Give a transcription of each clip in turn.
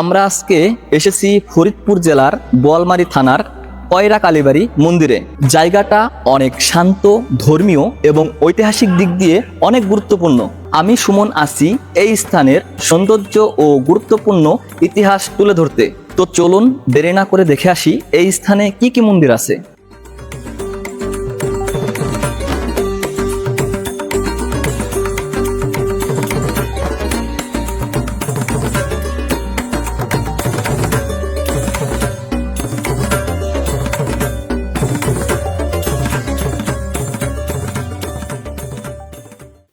আমরা আজকে এসেছি ফরিদপুর জেলার বোয়ালমারি থানার কয়রা কালীবাড়ি মন্দিরে। জায়গাটা অনেক শান্ত, ধর্মীয় এবং ঐতিহাসিক দিক দিয়ে অনেক গুরুত্বপূর্ণ। আমি সুমন আসি এই স্থানের সৌন্দর্য ও গুরুত্বপূর্ণ ইতিহাস তুলে ধরতে। তো চলুন দেরি না করে দেখে আসি এই স্থানে কি কি মন্দির আছে।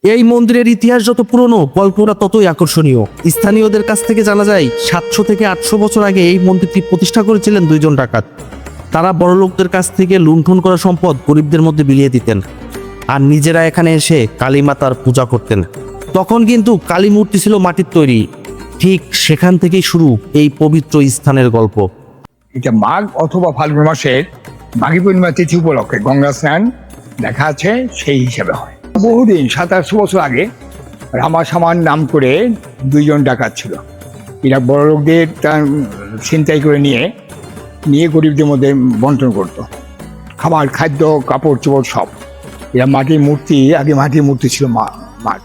এই মন্দিরের ইতিহাস যত পুরনো গল্পটা ততই আকর্ষণীয়। স্থানীয়দের কাছ থেকে জানা যায়, সাতশো থেকে আটশো বছর আগে এই মন্দিরটি প্রতিষ্ঠা করেছিলেন দুইজন ডাকাত। তারা বড়লোকদের কাছ থেকে লুণ্ঠন করা সম্পদ গরিবদের মধ্যে বিলিয়ে দিতেন আর নিজেরা এখানে এসে কালী মাতার পূজা করতেন। তখন কিন্তু কালী মূর্তি ছিল মাটির তৈরি। ঠিক সেখান থেকেই শুরু এই পবিত্র স্থানের গল্প। এটা মাঘ অথবা ফাল্গুন মাসের মাঘী পূর্ণিমা তিথি উপলক্ষে গঙ্গা স্নান দেখা আছে, সেই হিসাবে হয়। বহুদিন সাতাশশো বছর আগে রামা সামান নাম করে দুইজন ডাকাত ছিল। এরা বড় লোকদের তার ছিনতাই করে নিয়ে নিয়ে গরিবদের মধ্যে বন্টন করত। খাবার খাদ্য, কাপড়, চোপড় সব। এরা মাটির মূর্তি, আগে মাটির মূর্তি ছিল মা, মাঠ।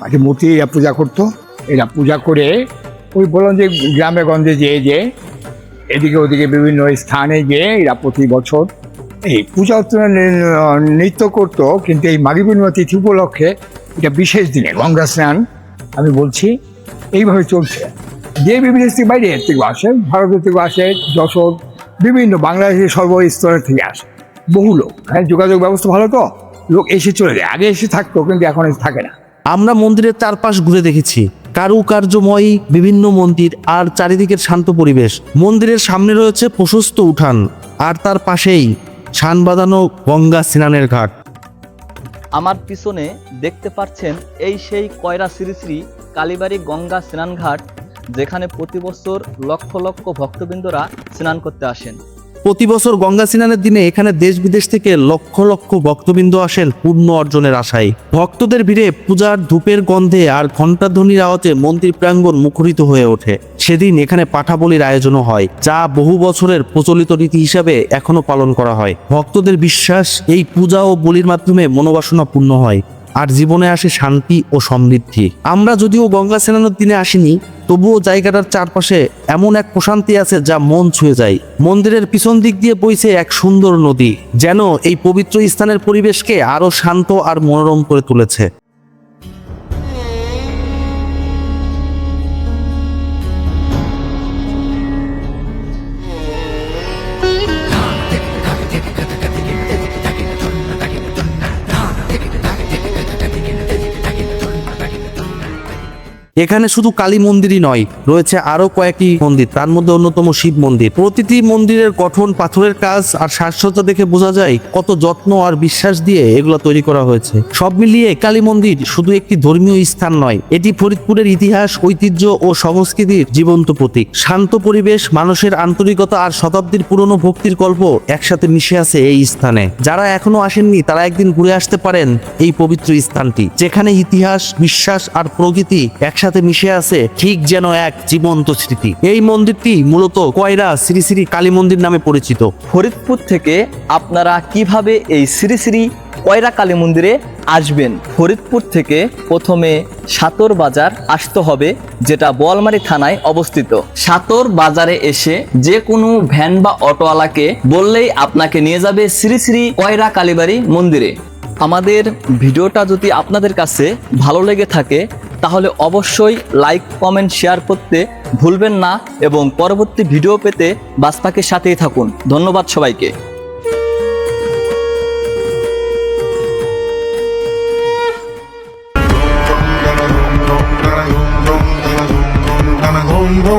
মাটির মূর্তি এরা পূজা করতো। এরা পূজা করে ওই বললাম যে গ্রামে গঞ্জে যেয়ে যে এদিকে ওদিকে বিভিন্ন স্থানে গিয়ে এরা প্রতি বছর এই পূজা অর্চনা নৃত্য করতো, কিন্তু এই মাঘী পূর্ণিমা তিথি উপলক্ষে এটা বিশেষ দিনে গঙ্গা স্নান, আমি বলছি, এইভাবে চলছে। যে বিভিন্ন থেকে বাইরে থেকে আসে, ভারতের থেকে আসে, যশোর, বিভিন্ন বাংলাদেশের সর্বস্তরের থেকে আসে। বহু লোক হ্যাঁ যোগাযোগ ব্যবস্থা ভালো তো? লোক এসে চলে যায়, আগে এসে থাকতো, কিন্তু এখন এসে থাকে না। আমরা মন্দিরের চারপাশ ঘুরে দেখেছি, কারুকার্যময় বিভিন্ন মন্দির আর চারিদিকের শান্ত পরিবেশ। মন্দিরের সামনে রয়েছে প্রশস্ত উঠান, আর তার পাশেই ছান বাঁধানো গঙ্গা স্নানের ঘাট। আমার পিছনে দেখতে পাচ্ছেন এই সেই কয়রা শ্রী শ্রী কালীবাড়ি গঙ্গা স্নানঘাট যেখানে প্রতি বছর লক্ষ লক্ষ ভক্তবৃন্দরা স্নান করতে আসেন। প্রতি বছর গঙ্গা স্নানের দিনে এখানে দেশ বিদেশ থেকে লক্ষ লক্ষ ভক্তবৃন্দ আসেন পূর্ণ অর্জনের আশায়। ভক্তদের ভিড়ে পূজার ধূপের গন্ধে আর ঘণ্টাধ্বনির আওয়াজে মন্দির প্রাঙ্গণ মুখরিত হয়ে ওঠে। সেদিন এখানে পাঠাবলির আয়োজনও হয়, যা বহু বছরের প্রচলিত রীতি হিসাবে এখনও পালন করা হয়। ভক্তদের বিশ্বাস এই পূজা ও বলির মাধ্যমে মনোবাসনা পূর্ণ হয়, আর জীবনে আসে শান্তি ও সমৃদ্ধি। আমরা যদিও গঙ্গা স্নানের দিনে আসিনি, তবুও জায়গাটার চারপাশে এমন এক প্রশান্তি আছে যা মন ছুঁয়ে যায়। মন্দিরের পিছন দিক দিয়ে বইছে এক সুন্দর নদী, যেন এই পবিত্র স্থানের পরিবেশকে আরও শান্ত আর মনোরম করে তুলেছে। এখানে শুধু কালী মন্দিরই নয়, রয়েছে আরও কয়েকটি মন্দির, তার মধ্যে অন্যতম শিব মন্দির। প্রতিটি মন্দিরের গঠন, পাথরের কাজ আর সাজসজ্জা দেখে বোঝা যায় কত যত্ন আর বিশ্বাস দিয়ে এগুলো তৈরি করা হয়েছে। সব মিলিয়ে কালী মন্দির শুধু একটি ধর্মীয় স্থান নয়, এটি ফরিদপুরের ইতিহাস, ঐতিহ্য ও সংস্কৃতির জীবন্ত প্রতীক। শান্ত পরিবেশ, মানুষের আন্তরিকতা আর শতাব্দীর পুরনো ভক্তির গল্প একসাথে মিশে আছে এই স্থানে। যারা এখনও আসেননি, তারা একদিন ঘুরে আসতে পারেন এই পবিত্র স্থানটি, যেখানে ইতিহাস, বিশ্বাস আর প্রকৃতি একসাথে মিশে আছে ঠিক যেন এক জীবন্ত স্মৃতি। এই মন্দিরটি মূলত কয়রা শ্রী শ্রী কালী মন্দির নামে পরিচিত। ফরিদপুর থেকে আপনারা কীভাবে এই শ্রী শ্রী কয়রা কালী মন্দিরে আসবেন? ফরিদপুর থেকে প্রথমে সাতর বাজার আসতে হবে, যেটা বোয়ালমারি থানায় অবস্থিত। সাতর বাজারে এসে যে কোনো ভ্যান বা অটোওয়ালাকে বললেই আপনাকে নিয়ে যাবে শ্রী শ্রী কয়রা কালীবাড়ি মন্দিরে। আমাদের ভিডিওটা যদি আপনাদের কাছে ভালো লেগে থাকে তাহলে অবশ্যই লাইক, কমেন্ট, শেয়ার করতে ভুলবেন না এবং পরবর্তী ভিডিও পেতে বাসপাকের সাথেই থাকুন। ধন্যবাদ সবাইকে।